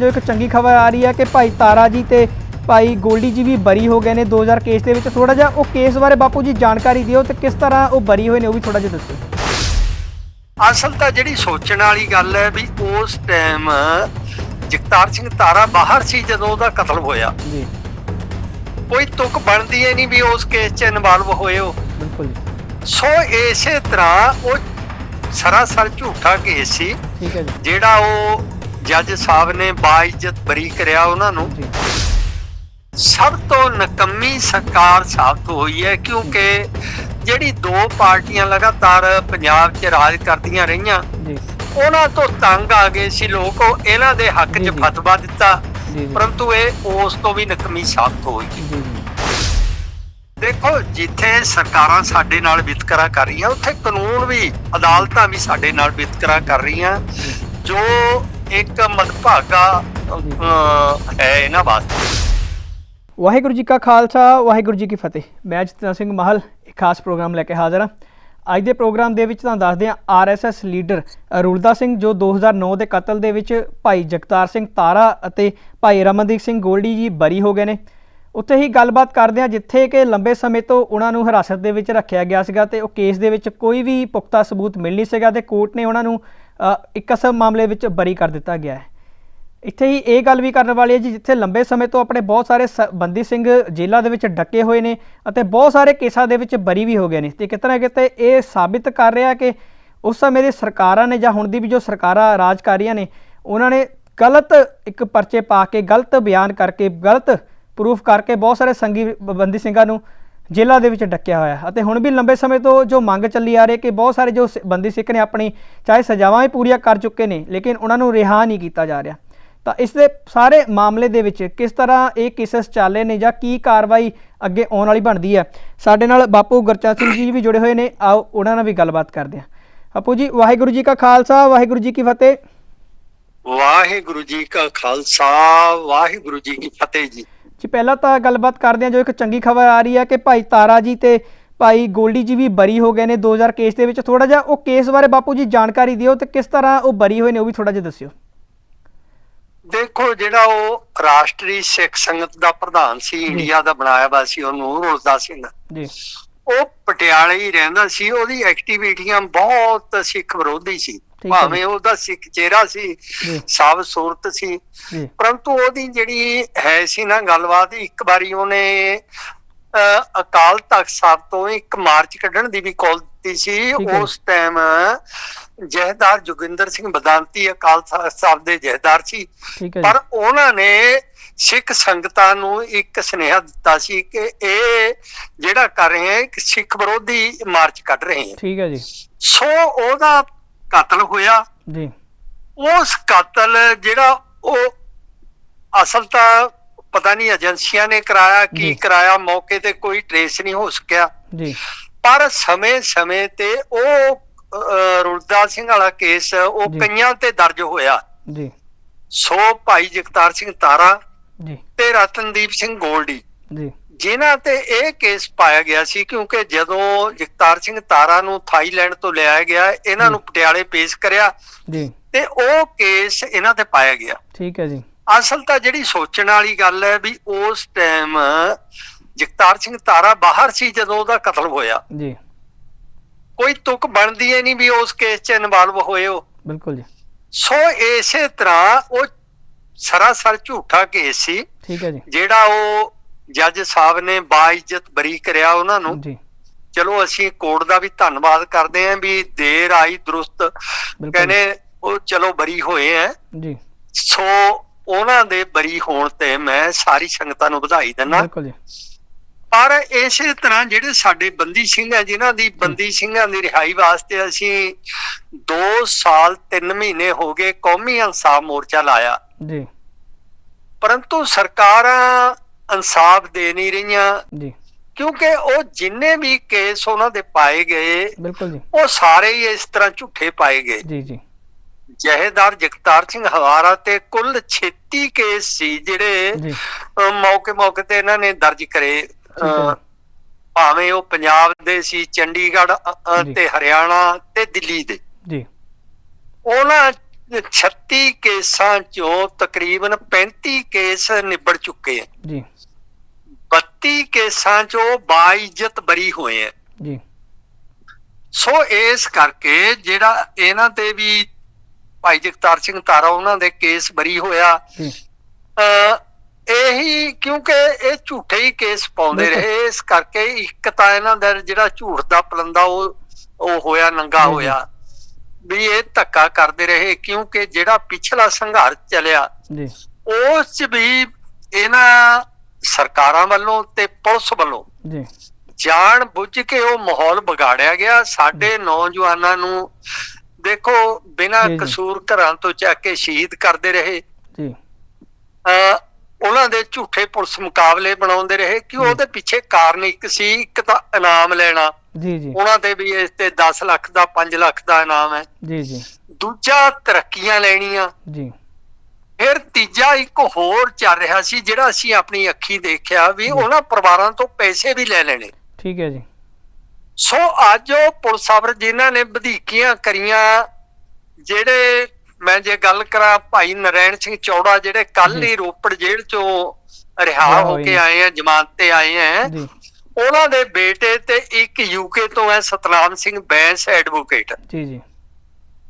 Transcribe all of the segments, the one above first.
ਜੋ ਇੱਕ ਚੰਗੀ ਖਬਰ ਆ ਰਹੀ ਹੈ ਕਿ ਭਾਈ ਤਾਰਾ ਜੀ ਤੇ ਭਾਈ ਗੋਲਡੀ ਜੀ ਵੀ ਬਰੀ ਹੋ ਗਏ ਨੇ 2000 ਕੇਸ ਦੇ ਵਿੱਚ। ਥੋੜਾ ਜਿਹਾ ਉਹ ਕੇਸ ਬਾਰੇ ਬਾਪੂ ਜੀ ਜਾਣਕਾਰੀ ਦਿਓ ਤੇ ਕਿਸ ਤਰ੍ਹਾਂ ਉਹ ਬਰੀ ਹੋਏ ਨੇ ਉਹ ਵੀ ਥੋੜਾ ਜਿਹਾ ਦੱਸੋ। ਅਸਲ ਤਾਂ ਜਿਹੜੀ ਸੋਚਣ ਵਾਲੀ ਗੱਲ ਹੈ ਵੀ ਉਸ ਟਾਈਮ ਜਗਤਾਰ ਸਿੰਘ ਤਾਰਾ ਬਾਹਰ ਸੀ ਜਦੋਂ ਉਹਦਾ ਕਤਲ ਹੋਇਆ। ਜੀ। ਕੋਈ ਤੁਕ ਬਣਦੀ ਹੈ ਨਹੀਂ ਵੀ ਉਸ ਕੇਸ 'ਚ ਇਨਵੋਲਵ ਹੋਏ ਹੋ ਬਿਲਕੁਲ ਜੀ। ਸੋ ਇਸੇ ਤਰ੍ਹਾਂ ਉਹ ਸਰਾਸਰ ਝੂਠਾ ਕੇਸ ਸੀ। ਠੀਕ ਹੈ ਜੀ। ਜਿਹੜਾ ਉਹ ਜੱਜ ਸਾਹਿਬ ਨੇ ਬਾਇਜ਼ਤ ਬਰੀ ਕਰਿਆ ਉਹਨਾਂ ਨੂੰ। ਸਭ ਤੋਂ ਨਕੰਮੀ ਸਰਕਾਰ ਸਾਬਤ ਹੋਈ ਹੈ ਕਿਉਂਕਿ ਜਿਹੜੀ ਦੋ ਪਾਰਟੀਆਂ ਲਗਾਤਾਰ ਪੰਜਾਬ 'ਚ ਰਾਜ ਕਰਦੀਆਂ ਰਹੀਆਂ ਉਹਨਾਂ ਤੋਂ ਤੰਗ ਆ ਗਏ ਸੀ ਲੋਕ ਉਹ ਇਹਨਾਂ ਦੇ ਹੱਕ 'ਚ। ਫਤਵਾ ਦਿੱਤਾ। ਪਰੰਤੂ ਇਹ ਉਸ ਤੋਂ ਵੀ ਨਕਮੀ ਸਾਬਤ ਹੋਈ ਦੇਖੋ ਜਿੱਥੇ ਸਰਕਾਰਾਂ ਸਾਡੇ ਨਾਲ ਵਿਤਕਰਾ ਕਰ ਰਹੀਆਂ ਉੱਥੇ ਕਾਨੂੰਨ ਵੀ ਅਦਾਲਤਾਂ ਵੀ ਸਾਡੇ ਨਾਲ ਵਿਤਕਰਾ ਕਰ ਰਹੀਆਂ। ਜੋ ਇੱਕ ਮਦਭਾਗਾ ਹੈ ਇਹਨਾਂ ਵਾਸਤੇ। ਵਾਹਿਗੁਰੂ ਜੀ ਕਾ ਖਾਲਸਾ, ਵਾਹਿਗੁਰੂ ਜੀ ਕੀ ਫਤਿਹ। ਮੈਂ ਜਤਨ ਸਿੰਘ ਮਹਲ, ਇੱਕ ਖਾਸ ਪ੍ਰੋਗਰਾਮ ਲੈ ਕੇ ਹਾਜ਼ਰ ਹਾਂ। ਅੱਜ ਦੇ ਪ੍ਰੋਗਰਾਮ ਦੇ ਵਿੱਚ ਤੁਹਾਨੂੰ ਦੱਸਦੇ ਹਾਂ, ਆਰਐਸਐਸ ਲੀਡਰ ਰੁਲਦਾ ਸਿੰਘ, ਜੋ 2009 ਦੇ ਕਤਲ ਦੇ ਵਿੱਚ ਭਾਈ ਜਗਤਾਰ ਸਿੰਘ ਤਾਰਾ ਅਤੇ ਭਾਈ ਰਮਨਦੀਪ ਸਿੰਘ ਗੋਲਡੀ ਜੀ ਬਰੀ ਹੋ ਗਏ ਨੇ। ਉੱਥੇ ਹੀ ਗੱਲਬਾਤ ਕਰਦੇ ਹਾਂ, ਜਿੱਥੇ ਕਿ ਲੰਬੇ ਸਮੇਂ ਤੋਂ ਉਹਨਾਂ ਨੂੰ ਹਿਰਾਸਤ ਦੇ ਵਿੱਚ ਰੱਖਿਆ ਗਿਆ ਸੀਗਾ ਤੇ ਉਹ ਕੇਸ ਦੇ ਵਿੱਚ ਕੋਈ ਵੀ ਪੁਖਤਾ ਸਬੂਤ ਮਿਲ ਨਹੀਂ ਸੀਗਾ ਤੇ ਕੋਰਟ ਨੇ ਉਹਨਾਂ ਨੂੰ ਇੱਕ ਅਸਮ ਮਾਮਲੇ ਵਿੱਚ ਬਰੀ ਕਰ ਦਿੱਤਾ ਗਿਆ ਹੈ। ਇੱਥੇ ਹੀ ਇਹ ਗੱਲ ਵੀ ਕਰਨ ਵਾਲੀ ਹੈ ਜੀ, ਜਿੱਥੇ ਲੰਬੇ ਸਮੇਂ ਤੋਂ ਆਪਣੇ ਬਹੁਤ ਸਾਰੇ ਸ- ਬੰਦੀ ਸਿੰਘ ਜੇਲ੍ਹਾਂ ਦੇ ਵਿੱਚ ਡੱਕੇ ਹੋਏ ਨੇ ਅਤੇ ਬਹੁਤ ਸਾਰੇ ਕੇਸਾਂ ਦੇ ਵਿੱਚ ਬਰੀ ਵੀ ਹੋ ਗਏ ਨੇ। ਤੇ ਕਿਤੇ ਨਾ ਕਿਤੇ ਇਹ ਸਾਬਿਤ ਕਰ ਰਿਹਾ ਕਿ ਉਸ ਸਮੇਂ ਦੀ ਸਰਕਾਰਾਂ ਨੇ ਜਾਂ ਹੁਣ ਦੀ ਵੀ ਜੋ ਸਰਕਾਰਾਂ ਰਾਜ ਕਰ ਰਹੀਆਂ ਨੇ, ਉਹਨਾਂ ਨੇ ਗਲਤ ਇੱਕ ਪਰਚੇ ਪਾ ਕੇ, ਗਲਤ ਬਿਆਨ ਕਰਕੇ, ਗਲਤ ਪ੍ਰੂਫ ਕਰਕੇ ਬਹੁਤ ਸਾਰੇ ਸੰਗੀ ਬੰਦੀ ਸਿੰਘਾਂ ਨੂੰ ਜੇਲ੍ਹਾਂ ਦੇ ਵਿੱਚ ਡੱਕਿਆ ਹੋਇਆ ਅਤੇ ਹੁਣ ਵੀ ਲੰਬੇ ਸਮੇਂ ਤੋਂ ਜੋ ਮੰਗ ਚੱਲੀ ਆ ਰਹੀ ਹੈ ਕਿ ਬਹੁਤ ਸਾਰੇ ਜੋ ਸ- ਬੰਦੀ ਸਿੱਖ ਨੇ ਆਪਣੀ, ਚਾਹੇ ਸਜ਼ਾਵਾਂ ਵੀ ਪੂਰੀਆਂ ਕਰ ਚੁੱਕੇ ਨੇ, ਲੇਕਿਨ ਉਹਨਾਂ ਨੂੰ ਰਿਹਾ ਨਹੀਂ ਕੀਤਾ ਜਾ ਰਿਹਾ। ਤਾਂ ਇਸ ਦੇ ਸਾਰੇ ਮਾਮਲੇ ਦੇ ਵਿੱਚ ਕਿਸ ਤਰ੍ਹਾਂ ਇਹ ਕੇਸਸ ਚੱਲੇ ਨੇ ਜਾਂ ਕੀ ਕਾਰਵਾਈ ਅੱਗੇ ਆਉਣ ਵਾਲੀ ਬਣਦੀ ਹੈ, ਸਾਡੇ ਨਾਲ ਬਾਪੂ ਗੁਰਚਰਨ ਸਿੰਘ ਜੀ ਵੀ ਜੁੜੇ ਹੋਏ ਨੇ। ਆਓ, ਉਹਨਾਂ ਨਾਲ ਵੀ ਗੱਲਬਾਤ ਕਰਦੇ ਹਾਂ। ਆਪੂ ਜੀ, ਵਾਹਿਗੁਰੂ ਜੀ ਕਾ ਖਾਲਸਾ, ਵਾਹਿਗੁਰੂ ਜੀ ਕੀ ਫਤਿਹ। ਵਾਹਿਗੁਰੂ ਜੀ ਕਾ ਖਾਲਸਾ, ਵਾਹਿਗੁਰੂ ਜੀ ਕੀ ਫਤਿਹ ਜੀ। ਜੀ ਪਹਿਲਾਂ ਤਾਂ ਗੱਲਬਾਤ ਕਰਦੇ ਹਾਂ ਜੋ ਇੱਕ ਚੰਗੀ ਖਬਰ ਆ ਰਹੀ ਹੈ ਕਿ ਭਾਈ ਤਾਰਾ ਜੀ ਤੇ ਭਾਈ ਗੋਲਡੀ ਜੀ ਵੀ ਬਰੀ ਹੋ ਗਏ ਨੇ 2000 ਕੇਸ ਦੇ ਵਿੱਚ। ਥੋੜਾ ਜਿਹਾ ਉਹ ਕੇਸ ਬਾਰੇ ਬਾਪੂ ਜੀ ਜਾਣਕਾਰੀ ਦਿਓ ਤੇ ਕਿਸ ਤਰ੍ਹਾਂ ਉਹ ਬਰੀ ਹੋਏ ਨੇ ਉਹ ਵੀ ਥੋੜਾ ਜਿਹਾ ਦੱਸਿਓ। ਦੇਖੋ ਜਿਹੜਾ ਉਹ ਰਾਸ਼ਟਰੀ ਸਿੱਖ ਸੰਗਤ ਦਾ ਪ੍ਰਧਾਨ ਸੀ ਇੰਡੀਆ ਦਾ ਬਣਾਇਆ ਵਾ ਸੀ ਉਹਨੂੰ ਰੋਜ਼ਦਾ ਸਿੰਘ। ਜੀ। ਉਹ ਪਟਿਆਲੇ ਹੀ ਰਹਿੰਦਾ ਸੀ ਉਹਦੀ ਐਕਟੀਵਿਟੀਆਂ ਬਹੁਤ ਸਿੱਖ ਵਿਰੋਧੀ ਸੀ। ਭਾਵੇਂ ਉਹਦਾ ਸਿੱਖ ਚਿਹਰਾ ਸੀ ਸਾਬ ਸੂਰਤ ਸੀ ਪਰੰਤੂ ਉਹਦੀ ਜਿਹੜੀ ਹੈ ਸੀ ਨਾ ਗੱਲਬਾਤ ਇੱਕ ਵਾਰੀ ਉਹਨੇ ਅਕਾਲ ਤਖਤ ਸਾਹਿਬ ਤੋਂ ਇੱਕ ਮਾਰਚ ਕੱਢਣ ਦੀ ਵੀ ਕਾਲ ਦਿੱਤੀ ਸੀ। ਉਸ ਟਾਈਮ ਜਹਦਾਰ ਜੋਗਿੰਦਰ ਸਿੰਘ ਬਦਾਂਤੀ ਅਕਾਲ ਤਖ਼ਤ ਸਾਹਿਬ ਦੇ ਜਹਦਾਰ ਸੀ। ਪਰ ਉਹਨਾਂ ਨੇ ਸਿੱਖ ਸੰਗਤਾਂ ਨੂੰ ਇੱਕ ਸੁਨੇਹਾ ਦਿੱਤਾ ਸੀ ਕਿ ਇਹ ਜਿਹੜਾ ਕਰ ਰਹੇ ਹੈ ਇੱਕ ਸਿੱਖ ਵਿਰੋਧੀ ਮਾਰਚ ਕੱਢ ਰਹੇ ਹੈ। ਠੀਕ ਹੈ ਜੀ। ਸੋ ਉਹਦਾ ਕਤਲ ਹੋਇਆ। ਜੀ। ਉਸ ਕਤਲ ਜਿਹੜਾ ਉਹ ਅਸਲ ਤਾਂ ਪਤਾ ਨਹੀਂ ਏਜੰਸੀਆਂ ਨੇ ਕਰਾਇਆ। ਕੀ ਕਰਾਇਆ ਮੌਕੇ ਤੇ ਕੋਈ ਟ੍ਰੇਸ ਨਹੀਂ ਹੋ ਸਕਿਆ। ਜੀ। ਪਰ ਸਮੇਂ-ਸਮੇਂ ਤੇ ਉਹ ਰੁਲਦਾ ਸਿੰਘ ਵਾਲਾ ਕੇਸ ਉਹ। ਕਈਆਂ ਤੇ ਦਰਜ ਹੋਇਆ। ਜੀ। ਸੋ ਭਾਈ ਜਗਤਾਰ ਸਿੰਘ ਤਾਰਾ ਜੀ। ਤੇ ਰਤਨਦੀਪ ਸਿੰਘ ਗੋਲਡੀ। ਜੀ। ਜਿਨ੍ਹਾਂ ਤੇ ਇਹ ਕੇਸ ਪਾਇਆ ਗਿਆ ਸੀ ਕਿਉਂਕਿ ਜਦੋਂ ਜਗਤਾਰ ਸਿੰਘ ਤਾਰਾ ਨੂੰ ਥਾਈਲੈਂਡ ਤੋਂ ਲਿਆਇਆ ਗਿਆ ਇਹਨਾਂ। ਨੂੰ ਪਟਿਆਲੇ ਪੇਸ਼ ਕਰਿਆ ਜੀ। ਤੇ ਉਹ ਕੇਸ ਇਹਨਾਂ ਤੇ ਪਾਇਆ ਗਿਆ। ਠੀਕ ਹੈ ਜੀ। ਅਸਲ ਤਾਂ ਜਿਹੜੀ ਸੋਚਣ ਵਾਲੀ ਗੱਲ ਹੈ ਵੀ ਉਸ ਟਾਈਮ ਜਗਤਾਰ ਸਿੰਘ ਤਾਰਾ ਬਾਹਰ ਸੀ ਜਦੋਂ ਉਹਦਾ ਕਤਲ ਹੋਇਆ। ਜੀ। ਕੋਈ ਤੁਕ ਬਣਦੀ ਹੈ ਨਹੀਂ ਵੀ ਉਸ ਕੇਸ 'ਚ ਇਨਵੋਲਵ ਹੋਏ ਹੋ ਬਿਲਕੁਲ ਜੀ। ਸੋ ਇਸੇ ਤਰ੍ਹਾਂ ਉਹ ਸਰਾਸਰ ਝੂਠਾ ਕੇਸ ਸੀ ਠੀਕ ਹੈ ਜੀ। ਜਿਹੜਾ ਉਹ ਜੱਜ ਸਾਹਿਬ ਨੇ ਬਾਇਜ਼ਤ ਬਰੀ ਕਰਿਆ ਉਹਨਾਂ ਨੂੰ। ਜੀ। ਚਲੋ ਅਸੀਂ ਕੋਰਟ ਦਾ ਵੀ ਧੰਨਵਾਦ ਕਰਦੇ ਆਂ ਵੀ ਦੇਰ ਆਈ ਦਰੁਸਤ ਕਹਿੰਦੇ ਉਹ ਚਲੋ ਬਰੀ ਹੋਏ ਆ ਜੀ। ਸੋ ਉਹਨਾਂ ਦੇ ਬਰੀ ਹੋਣ ਤੇ ਮੈਂ ਸਾਰੀ ਸੰਗਤਾਂ ਨੂੰ ਵਧਾਈ ਦਿੰਦਾ। ਬਿਲਕੁਲ ਜੀ। ਪਰ ਇਸੇ ਤਰ੍ਹਾਂ ਜਿਹੜੇ ਸਾਡੇ ਬੰਦੀ ਸਿੰਘ ਆ ਜਿਨ੍ਹਾਂ ਦੀ ਬੰਦੀ ਸਿੰਘਾਂ ਦੀ ਰਿਹਾਈ ਵਾਸਤੇ ਅਸੀਂ 2 ਸਾਲ 3 ਮਹੀਨੇ ਹੋ ਗਏ ਕੌਮੀ ਇਨਸਾਫ ਮੋਰਚਾ ਲਾਇਆ। ਜੀ। ਪਰੰਤੂ ਸਰਕਾਰਾਂ ਇਨਸਾਫ ਦੇ ਨਹੀਂ ਰਹੀਆਂ। ਜੀ। ਕਿਉਂਕਿ ਉਹ ਜਿੰਨੇ ਵੀ ਕੇਸ ਉਹਨਾਂ ਦੇ ਪਾਏ ਗਏ ਬਿਲਕੁਲ ਜੀ। ਉਹ ਸਾਰੇ ਹੀ ਇਸ ਤਰ੍ਹਾਂ ਝੂਠੇ ਪਾਏ ਗਏ। ਜੀ ਜੀ। ਜਹੇਦਾਰ ਜਗਤਾਰ ਸਿੰਘ ਹਵਾਰਾ ਤੇ ਕੁੱਲ 36 ਕੇਸ ਸੀ ਜਿਹੜੇ ਮੌਕੇ ਮੌਕੇ ਤੇ ਇਹਨਾਂ ਨੇ ਦਰਜ ਕਰੇ। ਭਾਵੇਂ ਉਹ ਪੰਜਾਬ ਦੇ ਸੀ ਚੰਡੀਗੜ੍ਹ। ਤੇ ਹਰਿਆਣਾ ਤੇ ਦਿੱਲੀ ਦੇ। ਜੀ। ਉਹਨਾਂ 36 ਕੇਸਾਂ ਚੋਂ ਤਕਰੀਬਨ 35 ਕੇਸ ਨਿਬੜ ਚੁੱਕੇ ਆ। ਜੀ। 32 ਕੇਸਾਂ ਚੋਂ ਬਾਇਜ਼ਤ ਬਰੀ ਹੋਏ ਆ। ਜੀ। ਸੋ ਇਸ ਕਰਕੇ ਜਿਹੜਾ ਇਹਨਾਂ ਤੇ ਵੀ ਭਾਈ ਜਗਤਾਰ ਸਿੰਘ ਤਾਰਾ ਉਹਨਾਂ ਦੇ ਕੇਸ ਬਰੀ ਹੋਇਆ। ਇਹੀ ਕਿਉਂਕਿ ਇਹ ਝੂਠੇ ਹੀ ਕੇਸ ਪਾਉਂਦੇ। ਰਹੇ ਇਸ ਕਰਕੇ ਇੱਕ ਤਾਂ ਇਹਨਾਂ ਦਾ ਜਿਹੜਾ ਝੂਠ ਦਾ ਪਲੰਦਾ ਉਹ ਉਹ ਹੋਇਆ ਨੰਗਾ। ਹੋਇਆ। ਵੀ ਇਹ ਧੱਕਾ ਕਰਦੇ ਰਹੇ ਕਿਉਂਕਿ ਜਿਹੜਾ ਪਿਛਲਾ ਸੰਘਰਸ਼ ਚੱਲਿਆ ਜੀ। ਉਸ 'ਚ ਵੀ ਇਹਨਾਂ ਸਰਕਾਰਾਂ ਵੱਲੋਂ ਤੇ ਪੁਲਿਸ ਵੱਲੋਂ ਜੀ। ਜਾਣ ਬੁੱਝ ਕੇ ਉਹ ਮਾਹੌਲ ਵਿਗਾੜਿਆ ਗਿਆ। ਸਾਡੇ ਨੌਜਵਾਨਾਂ ਨੂੰ ਦੇਖੋ ਬਿਨਾਂ। ਕਸੂਰ ਘਰਾਂ ਤੋਂ ਚੱਕ ਕੇ ਸ਼ਹੀਦ ਕਰਦੇ ਰਹੇ। ਜੀ। ਉਹਨਾਂ ਦੇ ਝੂਠੇ ਪੁਲਿਸ ਮੁਕਾਬਲੇ ਬਣਾਉਂਦੇ ਰਹੇ ਕਿ ਉਹਦੇ ਪਿੱਛੇ ਕਾਰਨ ਇੱਕ ਸੀ ਇੱਕ ਤਾਂ ਇਨਾਮ ਲੈਣਾ। ਜੀ ਜੀ। ਉਹਨਾਂ ਤੇ ਵੀ ਇਸ ਤੇ 10 ਲੱਖ ਦਾ 5 ਲੱਖ ਦਾ ਇਨਾਮ ਹੈ। ਜੀ ਜੀ। ਦੂਜਾ ਤਰੱਕੀਆਂ ਲੈਣੀਆਂ। ਜੀ। ਫਿਰ ਤੀਜਾ ਇੱਕ ਹੋਰ ਚੱਲ ਰਿਹਾ ਸੀ ਜਿਹੜਾ ਅਸੀਂ ਆਪਣੀ ਅੱਖੀ ਦੇਖਿਆ ਵੀ ਉਹਨਾਂ ਪਰਿਵਾਰਾਂ ਤੋਂ ਪੈਸੇ ਵੀ ਲੈ ਲੈਣੇ। ਠੀਕ ਹੈ ਜੀ। ਸੋ ਅੱਜ ਉਹ ਪੁਲਿਸ ਅਫਸਰ ਜਿਨ੍ਹਾਂ ਨੇ ਵਧੀਕੀਆਂ ਕਰੀਆਂ ਜਿਹੜੇ ਮੈਂ ਜੇ ਗੱਲ ਕਰਾਂ ਭਾਈ ਨਰੈਣ ਸਿੰਘ ਚੌੜਾ ਜਿਹੜੇ ਕੱਲ। ਹੀ ਰੋਪੜ ਜੇਲ੍ਹ ਚੋਂ ਰਿਹਾ ਹੋ ਕੇ। ਆਏ ਆ ਜ਼ਮਾਨਤ ਤੇ ਆਏ ਆ। ਜੀ। ਉਹਨਾਂ ਦੇ ਬੇਟੇ ਤੇ ਇੱਕ ਯੂਕੇ ਤੋਂ ਹੈ ਸਤਨਾਮ ਸਿੰਘ ਬੈਂਸ ਐਡਵੋਕੇਟ। ਜੀ ਜੀ।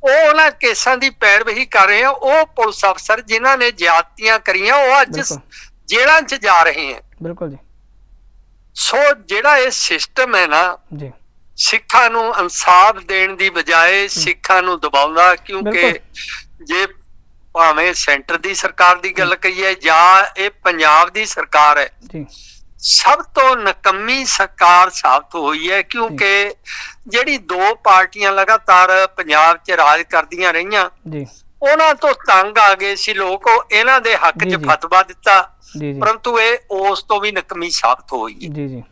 ਉਹ ਉਹਨਾਂ ਕੇਸਾਂ ਦੀ ਪੈਰਵੀ ਕਰ ਰਹੇ ਆ। ਉਹ ਪੁਲਿਸ ਅਫਸਰ ਜਿਨ੍ਹਾਂ ਨੇ ਜ਼ਿਆਦਤੀਆਂ ਕਰੀਆਂ ਉਹ ਅੱਜ ਜੇਲ੍ਹਾਂ 'ਚ ਜਾ ਰਹੇ ਆ। ਬਿਲਕੁਲ ਜੀ। ਸੋ ਜਿਹੜਾ ਇਹ ਸਿਸਟਮ ਹੈ ਨਾ ਜੀ। ਸਿੱਖਾਂ ਨੂੰ ਇਨਸਾਫ ਦੇਣ ਦੀ ਬਜਾਏ ਸਿੱਖਾਂ ਨੂੰ ਦਬਾਉਂਦਾ ਕਿਉਂਕਿ ਜੇ ਭਾਵੇਂ ਸੈਂਟਰ ਦੀ ਸਰਕਾਰ ਦੀ ਗੱਲ ਕਰੀਏ ਜਾਂ ਇਹ ਪੰਜਾਬ ਦੀ ਸਰਕਾਰ ਹੈ ਜੀ। ਸਭ ਤੋਂ ਨਕੰਮੀ ਸਰਕਾਰ ਸਾਬਤ ਹੋਈ ਹੈ ਕਿਉਂਕਿ ਜਿਹੜੀ ਦੋ ਪਾਰਟੀਆਂ ਲਗਾਤਾਰ ਪੰਜਾਬ 'ਚ ਰਾਜ ਕਰਦੀਆਂ ਰਹੀਆਂ ਜੀ। ਉਹਨਾਂ ਤੋਂ ਤੰਗ ਆ ਗਏ ਸੀ ਲੋਕ ਉਹ ਇਹਨਾਂ ਦੇ ਹੱਕ 'ਚ। ਫਤਵਾ ਦਿੱਤਾ ਪਰੰਤੂ ਇਹ ਉਸ ਤੋਂ ਵੀ ਨਕਮੀ ਸਾਬਤ ਹੋਈ ਜੀ ਜੀ।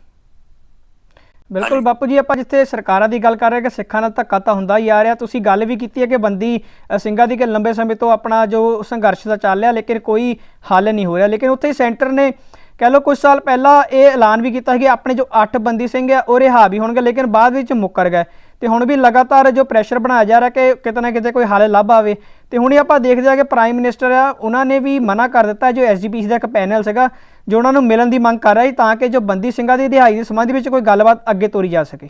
ਬਿਲਕੁਲ ਬਾਪੂ ਜੀ ਆਪਾਂ ਜਿੱਥੇ ਸਰਕਾਰਾਂ ਦੀ ਗੱਲ ਕਰ ਰਹੇ ਕਿ ਸਿੱਖਾਂ ਨਾਲ ਧੱਕਾ ਤਾਂ ਹੁੰਦਾ ਹੀ ਆ ਰਿਹਾ ਤੁਸੀਂ ਗੱਲ ਵੀ ਕੀਤੀ ਹੈ ਕਿ ਬੰਦੀ ਸਿੰਘਾਂ ਦੀ ਕਿ ਲੰਬੇ ਸਮੇਂ ਤੋਂ ਆਪਣਾ ਜੋ ਸੰਘਰਸ਼ ਦਾ ਚੱਲ ਰਿਹਾ ਲੇਕਿਨ ਕੋਈ ਹੱਲ ਨਹੀਂ ਹੋ ਰਿਹਾ ਲੇਕਿਨ ਉੱਥੇ ਸੈਂਟਰ ਨੇ ਕਹਿ ਲਓ ਕੁਝ ਸਾਲ ਪਹਿਲਾਂ ਇਹ ਐਲਾਨ ਵੀ ਕੀਤਾ ਸੀ ਕਿ ਆਪਣੇ ਜੋ 8 ਬੰਦੀ ਸਿੰਘ ਆ ਉਹ ਰਿਹਾ ਵੀ ਹੋਣਗੇ ਲੇਕਿਨ ਬਾਅਦ ਵਿੱਚ ਮੁੱਕਰ ਗਏ। ਤੇ ਹੁਣ ਵੀ ਲਗਾਤਾਰ ਜੋ ਪ੍ਰੈਸ਼ਰ ਬਣਾਇਆ ਜਾ ਰਿਹਾ ਕਿ ਕਿਤੇ ਨਾ ਕਿਤੇ ਕੋਈ ਹੱਲ ਲੱਭ ਆਵੇ। ਤੇ ਹੁਣ ਆਪਾਂ ਦੇਖਦੇ ਆ ਕਿ ਪ੍ਰਾਈਮ ਮਿਨਿਸਟਰ ਆ ਉਹਨਾਂ ਨੇ ਵੀ ਮਨਾ ਕਰ ਦਿੱਤਾ ਜੋ ਐਸਜੀਪੀਸੀ ਦਾ ਇੱਕ ਪੈਨਲ ਸੀਗਾ ਜੋ ਉਹਨਾਂ ਨੂੰ ਮਿਲਣ ਦੀ ਮੰਗ ਕਰ ਰਿਹਾ ਸੀ ਤਾਂ ਕਿ ਜੋ ਬੰਦੀ ਸਿੰਘਾਂ ਦੀ ਰਿਹਾਈ ਦੇ ਸੰਬੰਧ ਵਿੱਚ ਕੋਈ ਗੱਲਬਾਤ ਅੱਗੇ ਤੋਰੀ ਜਾ ਸਕੇ।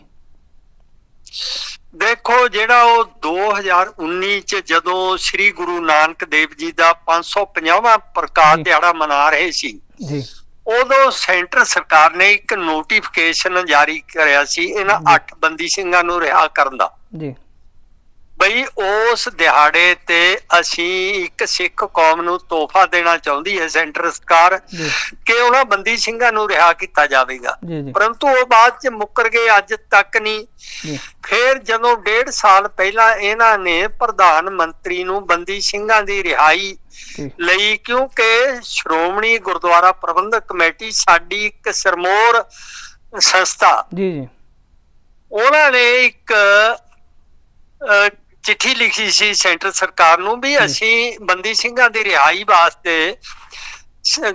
ਦੇਖੋ ਜਿਹੜਾ ਉਹ 2019 ਚ ਜਦੋਂ ਸ੍ਰੀ ਗੁਰੂ ਨਾਨਕ ਦੇਵ ਜੀ ਦਾ 550ਵਾਂ ਪ੍ਰਕਾਸ਼। ਦਿਹਾੜਾ ਮਨਾ ਰਹੇ ਸੀ ਜੀ। ਉਦੋਂ ਸੈਂਟਰ ਸਰਕਾਰ ਨੇ ਇੱਕ ਨੋਟੀਫਿਕੇਸ਼ਨ ਜਾਰੀ ਕਰਿਆ ਸੀ ਇਹਨਾਂ। ਅੱਠ ਬੰਦੀ ਸਿੰਘਾਂ ਨੂੰ ਰਿਹਾ ਕਰਨ ਦਾ ਜੀ ਬਈ ਉਸ ਦਿਹਾੜੇ ਤੇ ਅਸੀਂ ਇੱਕ ਸਿੱਖ ਕੌਮ ਨੂੰ ਤੋਹਫਾ ਦੇਣਾ ਚਾਹੁੰਦੀ ਹੈ ਸੈਂਟਰ ਸਰਕਾਰ ਕਿ ਉਹਨਾਂ ਬੰਦੀ ਸਿੰਘਾਂ ਨੂੰ ਰਿਹਾ ਕੀਤਾ ਜਾਵੇਗਾ। ਪਰੰਤੂ ਉਹ ਬਾਅਦ ਚ ਮੁੱਕਰ ਗਏ ਅੱਜ ਤੱਕ ਨਹੀਂ। ਫਿਰ ਜਦੋਂ ਡੇਢ ਸਾਲ ਪਹਿਲਾਂ ਇਹਨਾਂ ਨੇ ਪ੍ਰਧਾਨ ਮੰਤਰੀ ਨੂੰ ਬੰਦੀ ਸਿੰਘਾਂ ਦੀ ਰਿਹਾਈ ਲਈ ਕਿਉਂਕਿ ਸ਼੍ਰੋਮਣੀ ਗੁਰਦੁਆਰਾ ਪ੍ਰਬੰਧਕ ਕਮੇਟੀ ਸਾਡੀ ਇੱਕ ਸਰਮੋਰ ਸੰਸਥਾ ਜੀ ਜੀ। ਉਹਨਾਂ ਨੇ ਇੱਕ ਚਿੱਠੀ ਲਿਖੀ ਸੀ ਸੈਂਟਰ ਸਰਕਾਰ ਨੂੰ ਵੀ। ਅਸੀਂ ਬੰਦੀ ਸਿੰਘਾਂ ਦੀ ਰਿਹਾਈ ਵਾਸਤੇ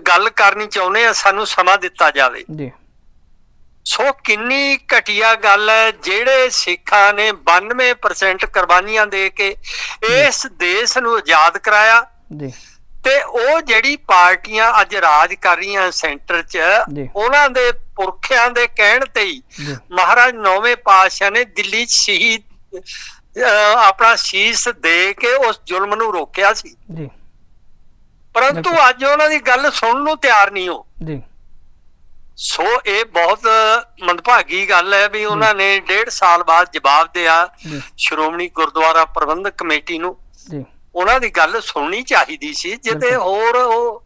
ਗੱਲ ਕਰਨੀ ਚਾਹੁੰਦੇ ਆ ਸਾਨੂੰ ਸਮਾਂ ਦਿੱਤਾ ਜਾਵੇ। ਜੀ। ਸੋ ਕਿੰਨੀ ਘਟੀਆ ਗੱਲ ਹੈ ਜਿਹੜੇ ਸਿੱਖਾਂ ਨੇ 92% ਕੁਰਬਾਨੀਆਂ ਦੇ ਕੇ ਇਸ ਦੇਸ਼ ਨੂੰ ਆਜ਼ਾਦ ਕਰਾਇਆ ਜੀ। ਤੇ ਉਹ ਜਿਹੜੀ ਪਾਰਟੀਆਂ ਅੱਜ ਰਾਜ ਕਰ ਰਹੀਆਂ ਸੈਂਟਰ 'ਚ। ਉਹਨਾਂ ਦੇ ਪੁਰਖਿਆਂ ਦੇ ਕਹਿਣ ਤੇ ਹੀ ਮਹਾਰਾਜ ਨੌਵੇਂ ਪਾਤਸ਼ਾਹ ਨੇ ਦਿੱਲੀ 'ਚ ਸ਼ਹੀਦ ਆਪਣਾ ਸ਼ੀਸ ਦੇ ਕੇ ਉਸ ਜ਼ੁਲਮ ਨੂੰ ਰੋਕਿਆ ਸੀ। ਜੀ। ਪਰੰਤੂ। ਅੱਜ ਉਹਨਾਂ ਦੀ ਗੱਲ ਸੁਣਨ ਨੂੰ ਤਿਆਰ ਨਹੀਂ ਹੋ। ਜੀ। ਸੋ ਇਹ ਬਹੁਤ ਮੰਦਭਾਗੀ ਗੱਲ ਹੈ ਵੀ ਉਹਨਾਂ ਨੇ ਡੇਢ ਸਾਲ ਬਾਅਦ ਜਵਾਬ ਦਿਆ ਸ਼੍ਰੋਮਣੀ ਗੁਰਦੁਆਰਾ ਪ੍ਰਬੰਧਕ ਕਮੇਟੀ ਨੂੰ। ਜੀ। ਉਹਨਾਂ ਦੀ ਗੱਲ ਸੁਣਨੀ ਚਾਹੀਦੀ ਸੀ। ਜਿੱਤੇ। ਹੋਰ ਉਹ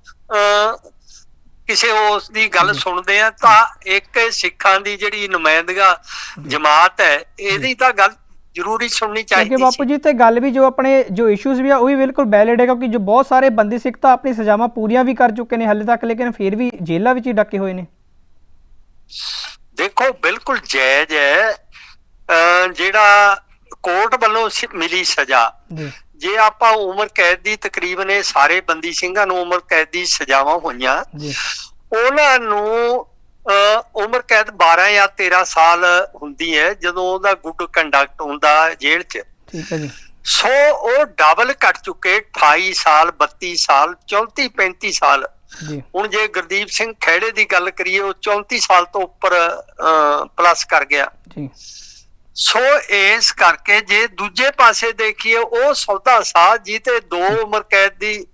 ਕਿਸੇ ਉਸ ਦੀ ਗੱਲ। ਸੁਣਦੇ ਆ ਤਾਂ ਇੱਕ ਸਿੱਖਾਂ ਦੀ ਜਿਹੜੀ ਨੁਮਾਇੰਦਗਾ ਜਮਾਤ ਹੈ ਇਹਦੀ ਤਾਂ ਗੱਲ ਜ਼ਰੂਰੀ ਸੁਣਨੀ ਚਾਹੀਦੀ ਬਾਪੂ ਸੀ। ਜੀ ਤੇ ਗੱਲ ਵੀ ਜੋ ਆਪਣੇ ਜੋ ਇਸ਼ੂਜ਼ ਵੀ ਆ ਉਹ ਵੀ ਬਿਲਕੁਲ ਵੈਲਿਡ ਹੈ ਕਿਉਂਕਿ ਜੋ ਬਹੁਤ ਸਾਰੇ ਬੰਦੀ ਸਿੱਖ ਤਾਂ ਆਪਣੀ ਸਜ਼ਾਵਾਂ ਪੂਰੀਆਂ ਵੀ ਕਰ ਚੁੱਕੇ ਨੇ ਹਾਲੇ ਤੱਕ ਲੇਕਿਨ ਫਿਰ ਵੀ ਜੇਲ੍ਹਾਂ ਵਿੱਚ ਹੀ ਡੱਕੇ ਹੋਏ ਨੇ। ਦੇਖੋ ਬਿਲਕੁਲ ਜਾਇਜ਼ ਹੈ ਜਿਹੜਾ ਕੋਰਟ ਵੱਲੋਂ ਮਿਲੀ ਸਜ਼ਾ। ਜੀ। ਆਪਾਂ ਉਮਰ ਕੈਦ ਦੀ ਤਕਰੀਬਨ ਇਹ ਸਾਰੇ ਬੰਦੀ ਸਿੰਘਾਂ ਨੂੰ ਉਮਰ ਕੈਦ ਦੀ ਸਜ਼ਾਵਾਂ ਹੋਈਆਂ ਜੀ। ਉਹਨਾਂ ਨੂੰ ਉਮਰ ਕੈਦ 12 ਜਾਂ 13 ਸਾਲ ਹੁੰਦੀ ਹੈ ਜਦੋਂ ਉਹਦਾ ਗੁੱਡ ਕੰਡਕਟ ਹੁੰਦਾ ਜੇਲ੍ਹ 'ਚ। ਠੀਕ ਹੈ ਜੀ। ਸੋ ਉਹ ਡਬਲ ਕੱਟ ਚੁੱਕੇ 28 ਸਾਲ 32 ਸਾਲ 34 35 ਸਾਲ। ਹੁਣ ਜੇ ਗੁਰਦੀਪ ਸਿੰਘ ਖੇੜੇ ਦੀ ਗੱਲ ਕਰੀਏ ਉਹ 34 ਸਾਲ ਤੋਂ ਉੱਪਰ ਪਲੱਸ ਕਰ ਗਿਆ। ਜੀ। ਸੋ ਇਸ ਕਰਕੇ ਜੇ ਦੂਜੇ ਪਾਸੇ ਦੇਖੀਏ ਉਹ ਸੌਦਾ ਸਾਹ ਜੀ ਤੇ ਦੋ ਉਮਰ ਕੈਦ ਦੀ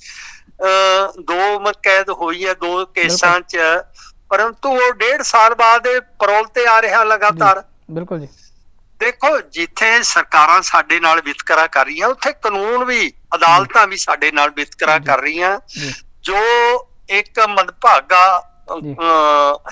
ਦੋ ਉਮਰ ਕੈਦ ਹੋਈ ਹੈ ਦੋ ਕੇਸਾਂ 'ਚ ਪਰੰਤੂ ਉਹ ਡੇਢ ਸਾਲ ਬਾਅਦ ਪਰੋਲ ਤੇ ਆ ਰਿਹਾ ਲਗਾਤਾਰ। ਬਿਲਕੁਲ ਜੀ। ਦੇਖੋ ਜਿੱਥੇ ਸਰਕਾਰਾਂ ਸਾਡੇ ਨਾਲ ਵਿਤਕਰਾ ਕਰ ਰਹੀਆਂ ਉੱਥੇ ਕਾਨੂੰਨ ਵੀ ਅਦਾਲਤਾਂ ਵੀ ਸਾਡੇ ਨਾਲ ਵਿਤਕਰਾ। ਕਰ ਰਹੀਆਂ। ਜੀ। ਇੱਕ ਮੰਦਭਾਗਾ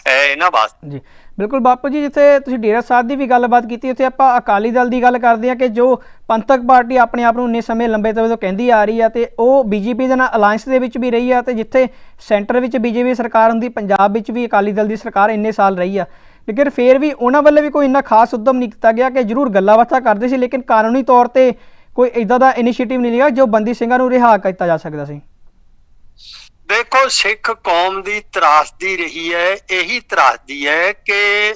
ਹੈ ਇਹਨਾਂ ਵਾਸਤੇ। ਜੀ। ਬਿਲਕੁਲ ਬਾਪੂ ਜੀ, ਜਿੱਥੇ ਤੁਸੀਂ ਡੇਰਾ ਸਾਹਿਬ ਦੀ ਵੀ ਗੱਲਬਾਤ ਕੀਤੀ, ਉੱਥੇ ਆਪਾਂ ਅਕਾਲੀ ਦਲ ਦੀ ਗੱਲ ਕਰਦੇ ਹਾਂ ਕਿ ਜੋ ਪੰਥਕ ਪਾਰਟੀ ਆਪਣੇ ਆਪ ਨੂੰ ਇੰਨੇ ਸਮੇਂ ਲੰਬੇ ਸਮੇਂ ਤੋਂ ਕਹਿੰਦੀ ਆ ਰਹੀ ਆ ਤੇ ਉਹ ਬੀਜੇਪੀ ਦੇ ਨਾਲ ਅਲਾਈਅੰਸ ਦੇ ਵਿੱਚ ਵੀ ਰਹੀ ਆ ਤੇ ਜਿੱਥੇ ਸੈਂਟਰ ਵਿੱਚ ਬੀਜੇਪੀ ਸਰਕਾਰ ਹੁੰਦੀ, ਪੰਜਾਬ ਵਿੱਚ ਵੀ ਅਕਾਲੀ ਦਲ ਦੀ ਸਰਕਾਰ ਇੰਨੇ ਸਾਲ ਰਹੀ ਆ। ਲੇਕਿਨ ਫੇਰ ਵੀ ਉਹਨਾਂ ਵੱਲੋਂ ਵੀ ਕੋਈ ਇੰਨਾ ਖਾਸ ਉਦਮ ਨਹੀਂ ਕੀਤਾ ਗਿਆ ਕਿ ਜ਼ਰੂਰ ਗੱਲਾਂ ਬਾਤਾਂ ਕਰਦੇ ਸੀ, ਲੇਕਿਨ ਕਾਨੂੰਨੀ ਤੌਰ ਤੇ ਕੋਈ ਇਦਾਂ ਦਾ ਇਨੀਸ਼ੀਏਟਿਵ ਨਹੀਂ ਲਿਆ ਜੋ ਬੰਦੀ ਸਿੰਘਾਂ ਨੂੰ ਰਿਹਾ ਕੀਤਾ ਜਾ ਸਕਦਾ ਸੀ। ਦੇਖੋ ਸਿੱਖ ਕੌਮ ਦੀ ਤਰਾਸਦੀ ਰਹੀ ਹੈ ਇਹੀ ਤਰਾਸਦੀ ਹੈ ਕਿ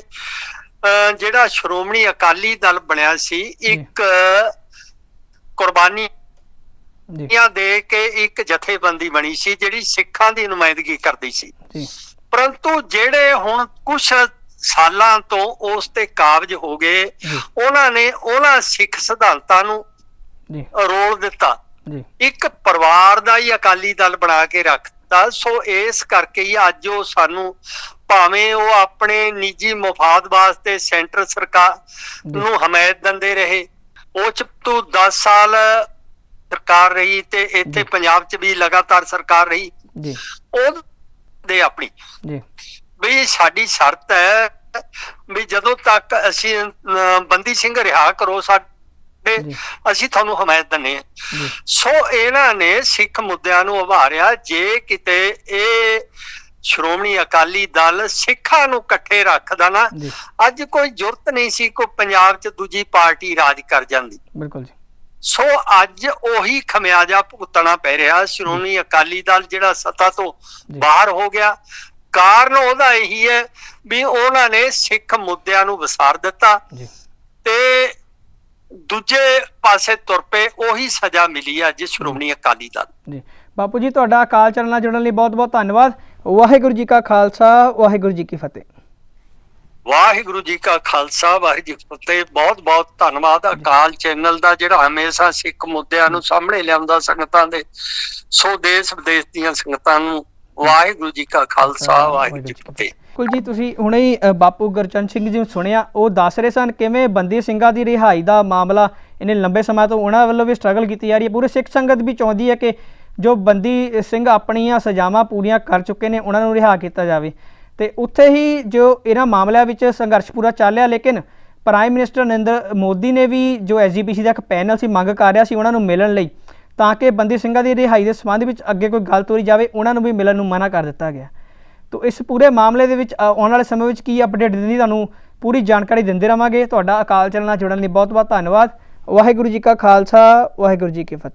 ਜਿਹੜਾ ਸ਼੍ਰੋਮਣੀ ਅਕਾਲੀ ਦਲ ਬਣਿਆ ਸੀ ਇੱਕ ਕੁਰਬਾਨੀਆਂ ਜੀ। ਦੇ ਕੇ ਇੱਕ ਜਥੇਬੰਦੀ ਬਣੀ ਸੀ ਜਿਹੜੀ ਸਿੱਖਾਂ ਦੀ ਨੁਮਾਇੰਦਗੀ ਕਰਦੀ ਸੀ। ਜੀ। ਪਰੰਤੂ ਜਿਹੜੇ ਹੁਣ ਕੁਝ ਸਾਲਾਂ ਤੋਂ ਉਸ ਤੇ ਕਾਬਜ ਹੋ ਗਏ ਉਹਨਾਂ ਨੇ ਉਹਨਾਂ ਸਿੱਖ ਸਿਧਾਂਤਾਂ ਨੂੰ ਜੀ। ਰੋਲ ਦਿੱਤਾ। ਜੀ। ਇੱਕ ਪਰਿਵਾਰ ਦਾ ਹੀ ਅਕਾਲੀ ਦਲ ਬਣਾ ਕੇ ਰੱਖਤਾ ਸੋ ਇਸ ਕਰਕੇ ਹੀ ਅੱਜ ਉਹ ਸਾਨੂੰ ਭਾਵੇਂ ਉਹ ਆਪਣੇ ਨਿੱਜੀ ਮਫਾਦ ਵਾਸਤੇ ਸੈਂਟਰ ਸਰਕਾਰ। ਨੂੰ ਹਮਾਇਤ ਦਿੰਦੇ ਰਹੇ ਉਹ ਚ ਤੋਂ 10 ਸਾਲ ਸਰਕਾਰ ਰਹੀ ਤੇ ਇੱਥੇ। ਪੰਜਾਬ ਚ ਵੀ ਲਗਾਤਾਰ ਸਰਕਾਰ ਰਹੀ ਜੀ ਉਹ ਦੇ ਆਪਣੀ ਜੀ ਵੀ ਸਾਡੀ ਸ਼ਰਤ ਹੈ ਵੀ ਜਦੋਂ ਤੱਕ ਅਸੀਂ ਬੰਦੀ ਸਿੰਘ ਰਿਹਾ ਕਰੋ ਸਾਡੇ ਜੀ। ਅਸੀਂ ਤੁਹਾਨੂੰ ਹਮਾਇਤ ਦਿੰਦੇ ਹਾਂ। ਸੋ ਇਹਨਾਂ ਨੇ ਸਿੱਖ ਮੁੱਦਿਆਂ ਨੂੰ ਉਭਾਰਿਆ ਜੇ ਕਿਤੇ ਇਹ ਸ਼੍ਰੋਮਣੀ ਅਕਾਲੀ ਦਲ ਸਿੱਖਾਂ ਨੂੰ ਇਕੱਠੇ ਰੱਖਦਾ ਨਾ ਅੱਜ ਕੋਈ ਜ਼ਰੂਰਤ ਨਹੀਂ ਸੀ ਕੋਈ ਪੰਜਾਬ 'ਚ ਦੂਜੀ ਪਾਰਟੀ ਰਾਜ ਕਰ ਜਾਂਦੀ। ਬਿਲਕੁਲ ਜੀ। ਸੋ ਅੱਜ ਉਹੀ ਖਮਿਆਜਾ ਭੁਗਤਣਾ ਪੈ ਰਿਹਾ ਸ਼੍ਰੋਮਣੀ ਅਕਾਲੀ ਦਲ ਜਿਹੜਾ ਸੱਤਾ ਤੋਂ। ਬਾਹਰ ਹੋ ਗਿਆ। ਕਾਰਨ ਉਹਦਾ ਇਹੀ ਹੈ ਵੀ ਉਹਨਾਂ ਨੇ ਸਿੱਖ ਮੁੱਦਿਆਂ ਨੂੰ ਵਿਸਾਰ ਦਿੱਤਾ ਤੇ ਦੂਜੇ ਪਾਸੇ ਤੁਰ ਪਏ ਉਹੀ ਸਜ਼ਾ ਮਿਲੀ ਆ ਜਿਸ ਸ਼੍ਰੋਮਣੀ ਅਕਾਲੀ ਦਲ। ਜੀ। ਬਾਪੂ ਜੀ ਤੁਹਾਡਾ ਅਕਾਲ ਚਰਨ ਨਾਲ ਜੁੜਨ ਲਈ ਬਹੁਤ-ਬਹੁਤ ਧੰਨਵਾਦ। ਵਾਹਿਗੁਰੂ ਜੀ ਕਾ ਖਾਲਸਾ ਵਾਹਿਗੁਰੂ ਜੀ ਕੀ ਫਤਿਹ। ਵਾਹਿਗੁਰੂ ਜੀ ਕਾ ਖਾਲਸਾ ਵਾਹਿਗੁਰੂ ਜੀ ਕੀ ਫਤਿਹ। ਬਹੁਤ ਬਹੁਤ ਧੰਨਵਾਦ ਅਕਾਲ ਚੈਨਲ ਦਾ ਜਿਹੜਾ ਹਮੇਸ਼ਾ ਸਿੱਖ ਮੁੱਦਿਆਂ ਨੂੰ ਸਾਹਮਣੇ ਲਿਆਉਂਦਾ ਸੰਗਤਾਂ ਦੇ ਸੋ ਦੇਸ਼ ਵਿਦੇਸ਼ ਦੀਆਂ ਸੰਗਤਾਂ ਨੂੰ ਵਾਹਿਗੁਰੂ ਜੀ ਕਾ ਖਾਲਸਾ ਵਾਹਿਗੁਰੂ ਜੀ ਕੀ ਫਤਿਹ। ਕੁਲ ਜੀ, ਤੁਸੀਂ ਹੁਣੇ ਹੀ ਬਾਪੂ ਗੁਰਚਰਨ ਸਿੰਘ ਜੀ ਨੂੰ ਸੁਣਿਆ, ਉਹ ਦੱਸ ਰਹੇ ਸਨ ਕਿਵੇਂ ਬੰਦੀ ਸਿੰਘਾਂ ਦੀ ਰਿਹਾਈ ਦਾ ਮਾਮਲਾ ਇਹਨੇ ਲੰਬੇ ਸਮਾਂ ਤੋਂ ਉਹਨਾਂ ਵੱਲੋਂ ਵੀ ਸਟਰਗਲ ਕੀਤੀ ਜਾ ਰਹੀ ਹੈ। ਪੂਰੇ ਸਿੱਖ ਸੰਗਤ ਵੀ ਚਾਹੁੰਦੀ ਹੈ ਕਿ ਜੋ ਬੰਦੀ ਸਿੰਘ ਆਪਣੀਆਂ ਸਜ਼ਾਵਾਂ ਪੂਰੀਆਂ ਕਰ ਚੁੱਕੇ ਨੇ, ਉਹਨਾਂ ਨੂੰ ਰਿਹਾ ਕੀਤਾ ਜਾਵੇ। ਤੇ ਉੱਥੇ ਹੀ ਜੋ ਇਹਨਾਂ ਮਾਮਲਿਆਂ ਵਿੱਚ ਸੰਘਰਸ਼ ਪੂਰਾ ਚੱਲ ਰਿਹਾ, ਲੇਕਿਨ ਪ੍ਰਾਈਮ ਮਿਨਿਸਟਰ ਨਰਿੰਦਰ ਮੋਦੀ ਨੇ ਵੀ ਜੋ ਐਸਜੀਪੀਸੀ ਦਾ ਇੱਕ ਪੈਨਲ ਸੀ, ਮੰਗ ਕਰ ਰਿਹਾ ਸੀ ਉਹਨਾਂ ਨੂੰ ਮਿਲਣ ਲਈ, ਤਾਂ ਕਿ ਬੰਦੀ ਸਿੰਘਾਂ ਦੀ ਰਿਹਾਈ ਦੇ ਸੰਬੰਧ ਵਿੱਚ ਅੱਗੇ ਕੋਈ ਗੱਲ ਤੋਰੀ ਜਾਵੇ, ਉਹਨਾਂ ਨੂੰ ਵੀ ਮਿਲਣ ਨੂੰ ਮਨਾ ਕਰ ਦਿੱਤਾ ਗਿਆ। ਤੋ ਇਸ ਪੂਰੇ ਮਾਮਲੇ ਦੇ ਵਿੱਚ ਆਉਣ ਵਾਲੇ ਸਮੇਂ ਵਿੱਚ ਕੀ ਅਪਡੇਟ ਦਿੰਦੀ ਤੁਹਾਨੂੰ ਪੂਰੀ ਜਾਣਕਾਰੀ ਦਿੰਦੇ ਰਵਾਂਗੇ। ਤੁਹਾਡਾ ਅਕਾਲ ਚੈਨਲ ਨਾਲ ਜੁੜਨ ਲਈ ਬਹੁਤ ਬਹੁਤ ਧੰਨਵਾਦ। ਵਾਹਿਗੁਰੂ ਜੀ ਕਾ ਖਾਲਸਾ, ਵਾਹਿਗੁਰੂ ਜੀ ਕੀ ਫਤਿਹ।